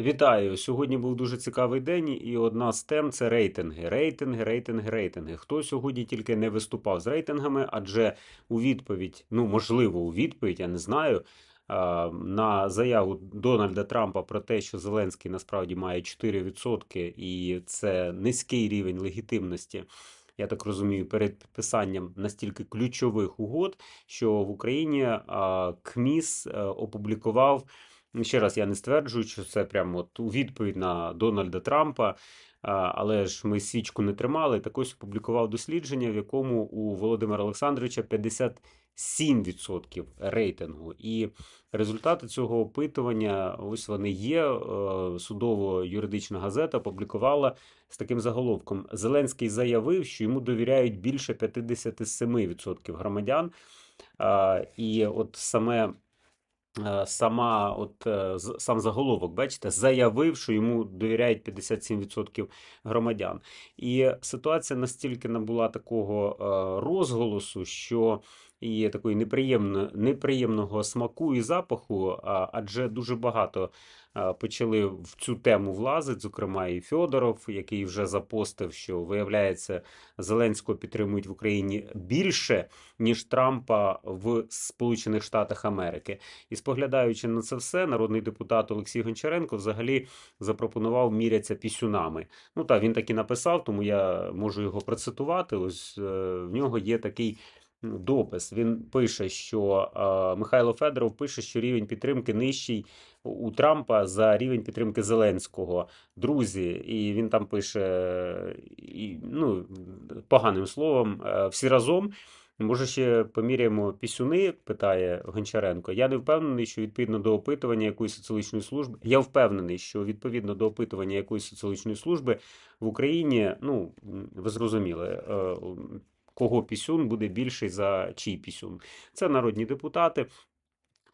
Вітаю! Сьогодні був дуже цікавий день, і одна з тем це рейтинги. Рейтинги, рейтинги, рейтинги. Хто сьогодні тільки не виступав з рейтингами, адже у відповідь, ну можливо, у відповідь, я не знаю. На заяву Дональда Трампа про те, що Зеленський насправді має 4%, і це низький рівень легітимності. Я так розумію, перед підписанням настільки ключових угод, що в Україні КМІС е, опублікував. Ще раз, я не стверджую, що це прямо от у відповідь на Дональда Трампа. Але ж ми свічку не тримали. Так ось опублікував дослідження, в якому у Володимира Олександровича 57% рейтингу. І результати цього опитування, ось вони є. Е, Судово-юридична газета опублікувала з таким заголовком: Зеленський заявив, що йому довіряють більше 57% громадян. І от саме сама, от е, сам заголовок, бачите, заявив, що йому довіряють 57% громадян. І ситуація настільки набула такого е, розголосу, що і такої неприємно, неприємного смаку і запаху, адже дуже багато почали в цю тему влазити, зокрема і Фьодоров, який вже запостив, що виявляється, Зеленського підтримують в Україні більше, ніж Трампа в Сполучених Штатах Америки. І споглядаючи на це все, народний депутат Олексій Гончаренко взагалі запропонував мірятися пісюнами. Ну так, він так і написав, тому я можу його процитувати. Ось е, в нього є такий. Допис він пише, що е, Михайло Федоров пише, що рівень підтримки нижчий у Трампа за рівень підтримки Зеленського. Друзі, і він там пише і, ну, поганим словом, е, всі разом. Може, ще поміряємо пісюни? питає Гончаренко. Я не впевнений, що відповідно до опитування якоїсь соціологічної служби. Я впевнений, що відповідно до опитування якоїсь соціологічної служби в Україні, ну ви зрозуміли, е, кого пісюн буде більший за чий пісюн. Це народні депутати.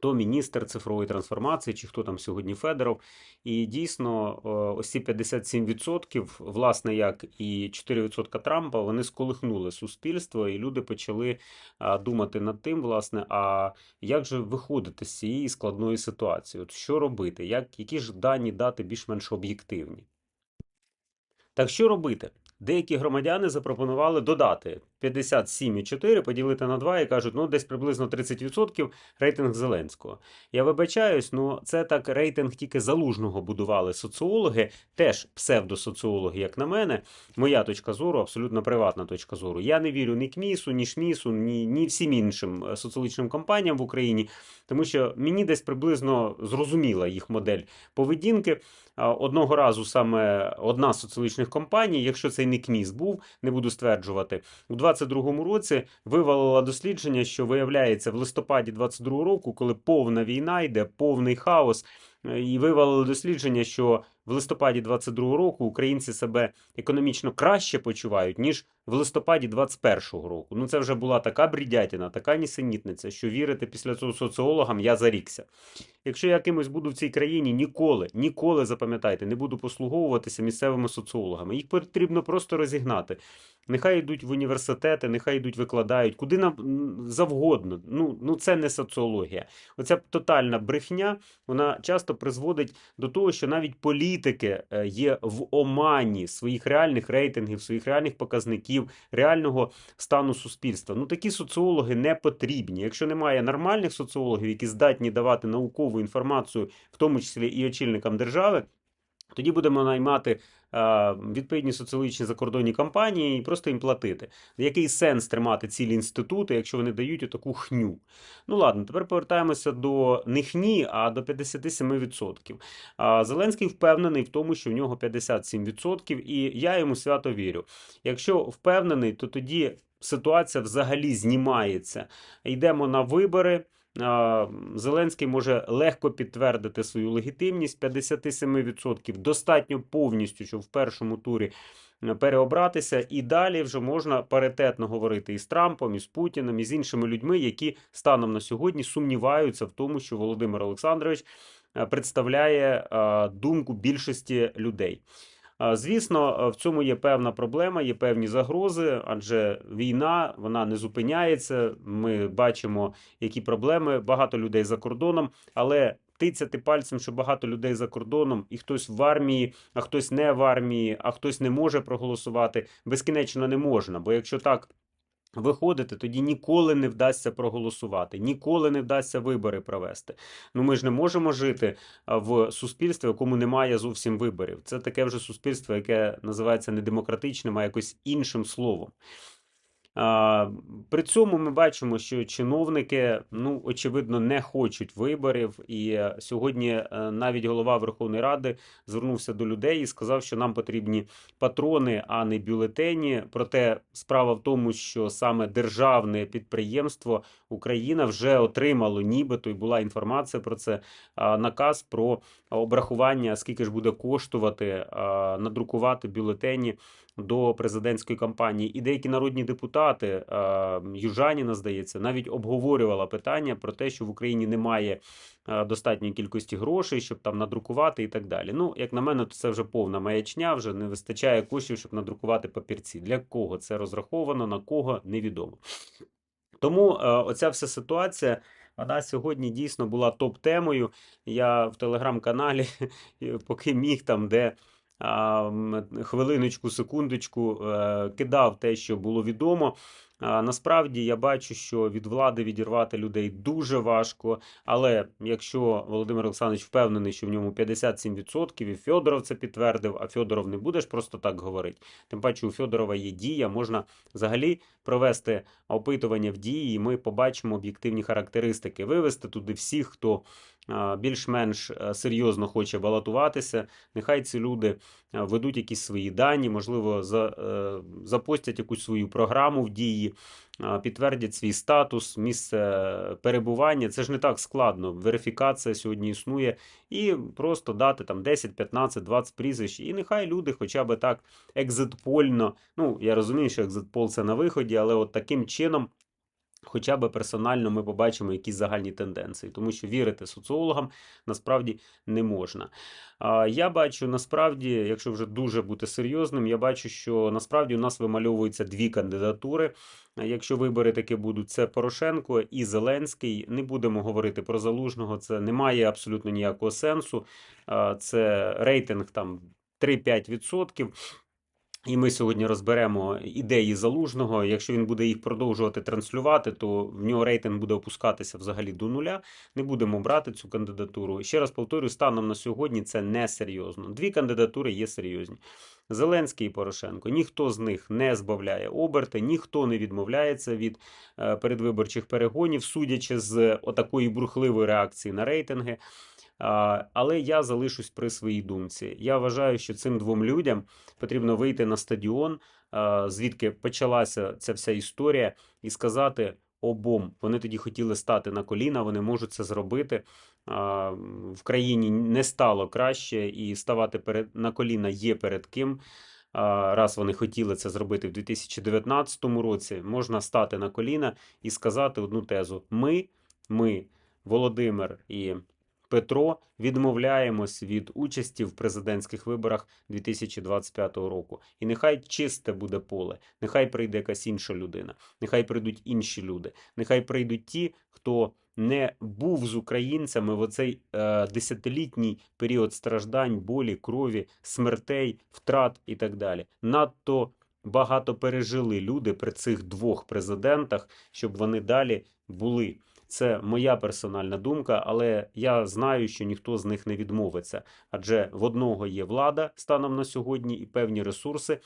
То міністр цифрової трансформації, чи хто там сьогодні Федоров. І дійсно, е, ось ці 57%, власне, як і 4% Трампа, вони сколихнули суспільство, і люди почали думати над тим, власне, а як же виходити з цієї складної ситуації? От що робити? Як, які ж дані дати більш-менш об'єктивні? Так що робити? Деякі громадяни запропонували додати 57,4 поділити на 2 і кажуть, ну десь приблизно 30% рейтинг Зеленського. Я вибачаюсь, ну це так рейтинг тільки залужного будували соціологи, теж псевдосоціологи, як на мене. Моя точка зору, абсолютно приватна точка зору. Я не вірю ні КМІСу, ні ШМІСу, ні, ні всім іншим е, соціологічним компаніям в Україні, тому що мені десь приблизно зрозуміла їх модель поведінки. Одного разу саме одна з соціологічних компаній, якщо цей не КМІС був, не буду стверджувати, у 22-му році вивалила дослідження, що виявляється в листопаді 22-го року, коли повна війна йде, повний хаос, е, і вивалили дослідження, що в листопаді 22-го року українці себе економічно краще почувають, ніж в листопаді 21-го року. Ну це вже була така брідятіна, така нісенітниця, що вірити після цього соціологам я зарікся. Якщо я кимось буду в цій країні, ніколи, ніколи запам'ятайте, не буду послуговуватися місцевими соціологами. Їх потрібно просто розігнати. Нехай йдуть в університети, нехай йдуть викладають, куди нам завгодно. Ну, ну це не соціологія. Оця тотальна брехня, вона часто призводить до того, що навіть політики е, є в омані своїх реальних рейтингів, своїх реальних показників, реального стану суспільства. Ну такі соціологи не потрібні. Якщо немає нормальних соціологів, які здатні давати наукову інформацію, в тому числі і очільникам держави. Тоді будемо наймати е, відповідні соціологічні закордонні компанії і просто їм платити. Який сенс тримати цілі інститути, якщо вони дають таку хню? Ну ладно, тепер повертаємося до не хні, а до 57%. А Зеленський впевнений в тому, що в нього 57%, і я йому свято вірю. Якщо впевнений, то тоді ситуація взагалі знімається. Йдемо на вибори. Зеленський може легко підтвердити свою легітимність 57%. Достатньо повністю, щоб в першому турі е, переобратися, і далі вже можна паритетно говорити і з Трампом, і з Путіним, і з іншими людьми, які станом на сьогодні сумніваються в тому, що Володимир Олександрович е, представляє е, думку більшості людей. Звісно, е, в цьому є певна проблема, є певні загрози, адже війна вона не зупиняється. Ми бачимо, які проблеми, багато людей за кордоном, але тицяти пальцем, що багато людей за кордоном, і хтось в армії, а хтось не в армії, а хтось не може проголосувати. Безкінечно не можна. Бо якщо так виходити, тоді ніколи не вдасться проголосувати, ніколи не вдасться вибори провести. Ну ми ж не можемо жити в суспільстві, в якому немає зовсім виборів. Це таке вже суспільство, яке називається не демократичним, а якось іншим словом. При цьому ми бачимо, що чиновники, ну очевидно, не хочуть виборів. І сьогодні е, навіть голова Верховної Ради звернувся до людей і сказав, що нам потрібні патрони, а не бюлетені. Проте справа в тому, що саме державне підприємство Україна вже отримало, нібито і була інформація про це. Наказ про обрахування, скільки ж буде коштувати надрукувати бюлетені до президентської кампанії. І деякі народні депутати, а, Южаніна, здається, навіть обговорювала питання про те, що в Україні немає достатньої кількості грошей, щоб там надрукувати і так далі. Ну, як на мене, то це вже повна маячня, вже не вистачає коштів, щоб надрукувати папірці. Для кого це розраховано, на кого невідомо. Тому е, оця вся ситуація. Вона сьогодні дійсно була топ-темою. Я в телеграм-каналі, поки міг там, де хвилиночку, секундочку е, кидав те, що було відомо. Насправді я бачу, що від влади відірвати людей дуже важко. Але якщо Володимир Олександрович впевнений, що в ньому 57%, і Фьодоров це підтвердив, а Фьодоров не будеш просто так говорити. Тим паче, у Фьодорова є дія, можна взагалі провести опитування в дії, і ми побачимо об'єктивні характеристики, вивести туди всіх, хто більш-менш е, серйозно хоче балотуватися. Нехай ці люди е, ведуть якісь свої дані, можливо, е, запостять якусь свою програму в дії, підтвердять свій статус, місце перебування. Це ж не так складно. Верифікація сьогодні існує, і просто дати там 10, 15, 20 прізвищ. І нехай люди хоча б так екзитпольно. Ну, я розумію, що екзитпол це на виході, але от таким чином. Хоча б персонально ми побачимо якісь загальні тенденції, тому що вірити соціологам насправді не можна. Я бачу насправді, якщо вже дуже бути серйозним, я бачу, що насправді у нас вимальовуються дві кандидатури. Якщо вибори таки будуть, це Порошенко і Зеленський. Не будемо говорити про залужного, це не має абсолютно ніякого сенсу. Це рейтинг там 3-5%. І ми сьогодні розберемо ідеї залужного. Якщо він буде їх продовжувати транслювати, то в нього рейтинг буде опускатися взагалі до нуля. Не будемо брати цю кандидатуру. Ще раз повторюю, станом на сьогодні це не серйозно. Дві кандидатури є серйозні. Зеленський і Порошенко. Ніхто з них не збавляє оберти, ніхто не відмовляється від е, передвиборчих перегонів, судячи з отакої бурхливої реакції на рейтинги. Але я залишусь при своїй думці. Я вважаю, що цим двом людям потрібно вийти на стадіон, звідки почалася ця вся історія, і сказати обом. Вони тоді хотіли стати на коліна, вони можуть це зробити. В країні не стало краще, і ставати перед на коліна є перед ким. Раз вони хотіли це зробити в 2019 році, можна стати на коліна і сказати одну тезу: ми, ми, Володимир і Петро відмовляємось від участі в президентських виборах 2025 року. І нехай чисте буде поле, нехай прийде якась інша людина, нехай прийдуть інші люди, нехай прийдуть ті, хто не був з українцями в оцей е, десятилітній період страждань, болі, крові, смертей, втрат і так далі. Надто багато пережили люди при цих двох президентах, щоб вони далі були. Це моя персональна думка, але я знаю, що ніхто з них не відмовиться. Адже в одного є влада станом на сьогодні і певні ресурси,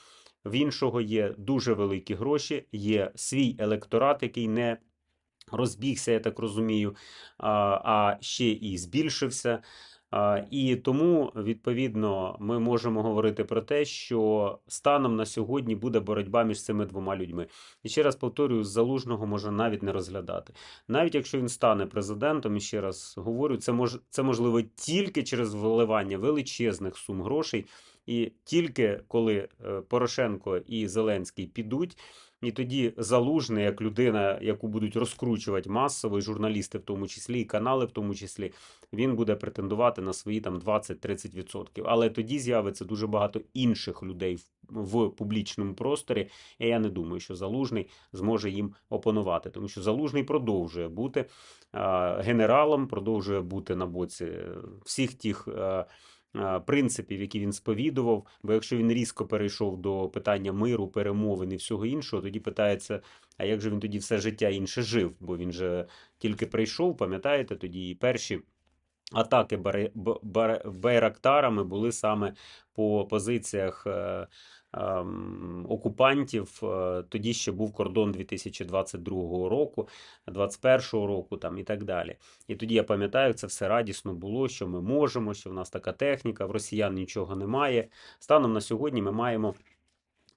в іншого є дуже великі гроші, є свій електорат, який не розбігся, я так розумію, а, ще і збільшився. І тому, відповідно, ми можемо говорити про те, що станом на сьогодні буде боротьба між цими двома людьми. І ще раз повторюю, залужного можна навіть не розглядати. Навіть якщо він стане президентом, і ще раз говорю, це мож, це можливо тільки через вливання величезних сум грошей, і тільки коли е, Порошенко і Зеленський підуть. І тоді залужний, як людина, яку будуть розкручувати масово, і журналісти в тому числі, і канали в тому числі, він буде претендувати на свої там 20-30%. Але тоді з'явиться дуже багато інших людей в, публічному просторі. І я не думаю, що залужний зможе їм опонувати, тому що залужний продовжує бути генералом, продовжує бути на боці е, всіх тих. Е, Принципів, які він сповідував, бо якщо він різко перейшов до питання миру, перемовин і всього іншого, тоді питається, а як же він тоді все життя інше жив? Бо він же тільки прийшов, пам'ятаєте, тоді і перші атаки Байрактарами були саме по позиціях е, окупантів. Е, Тоді ще був кордон 2022 року, 2021 року там і так далі. І тоді я пам'ятаю, це все радісно було, що ми можемо, що в нас така техніка, в росіян нічого немає. Станом на сьогодні ми маємо.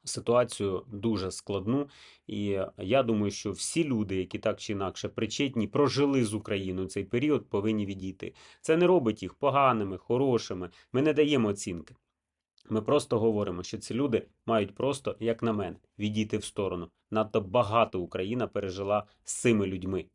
Ситуацію дуже складну, і я думаю, що всі люди, які так чи інакше причетні, прожили з Україною цей період, повинні відійти. Це не робить їх поганими, хорошими. Ми не даємо оцінки. Ми просто говоримо, що ці люди мають просто, як на мене, відійти в сторону. Надто багато Україна пережила з цими людьми.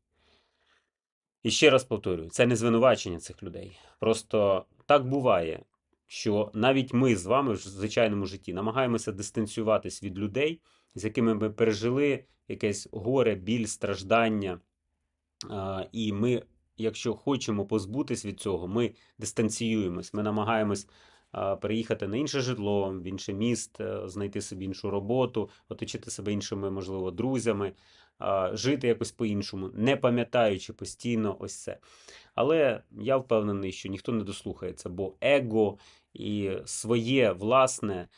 І ще раз повторюю, це не звинувачення цих людей. Просто так буває, що навіть ми з вами в звичайному житті намагаємося дистанціюватись від людей, з якими ми пережили якесь горе, біль, страждання. І ми, якщо хочемо позбутись від цього, ми дистанціюємось, ми намагаємось переїхати на інше житло, в інше місто, знайти собі іншу роботу, оточити себе іншими, можливо, друзями, жити якось по-іншому, не пам'ятаючи постійно ось це. Але я впевнений, що ніхто не дослухається, бо его і своє власне е,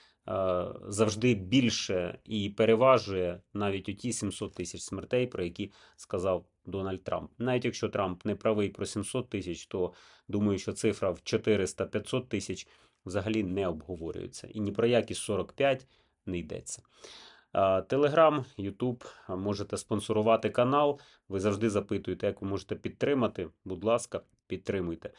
завжди більше і переважує навіть у ті 700 тисяч смертей, про які сказав Дональд Трамп. Навіть якщо Трамп не правий про 700 тисяч, то думаю, що цифра в 400-500 тисяч взагалі не обговорюється. І ні про які 45 не йдеться. Телеграм, Ютуб, можете спонсорувати канал. Ви завжди запитуєте, як ви можете підтримати. Будь ласка, підтримуйте.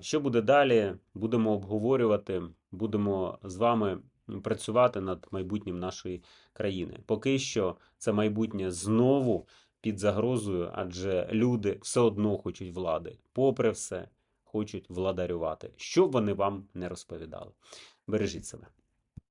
Що буде далі? Будемо обговорювати, будемо з вами працювати над майбутнім нашої країни. Поки що це майбутнє знову під загрозою, адже люди все одно хочуть влади. Попри все, хочуть владарювати. Що вони вам не розповідали. Бережіть себе.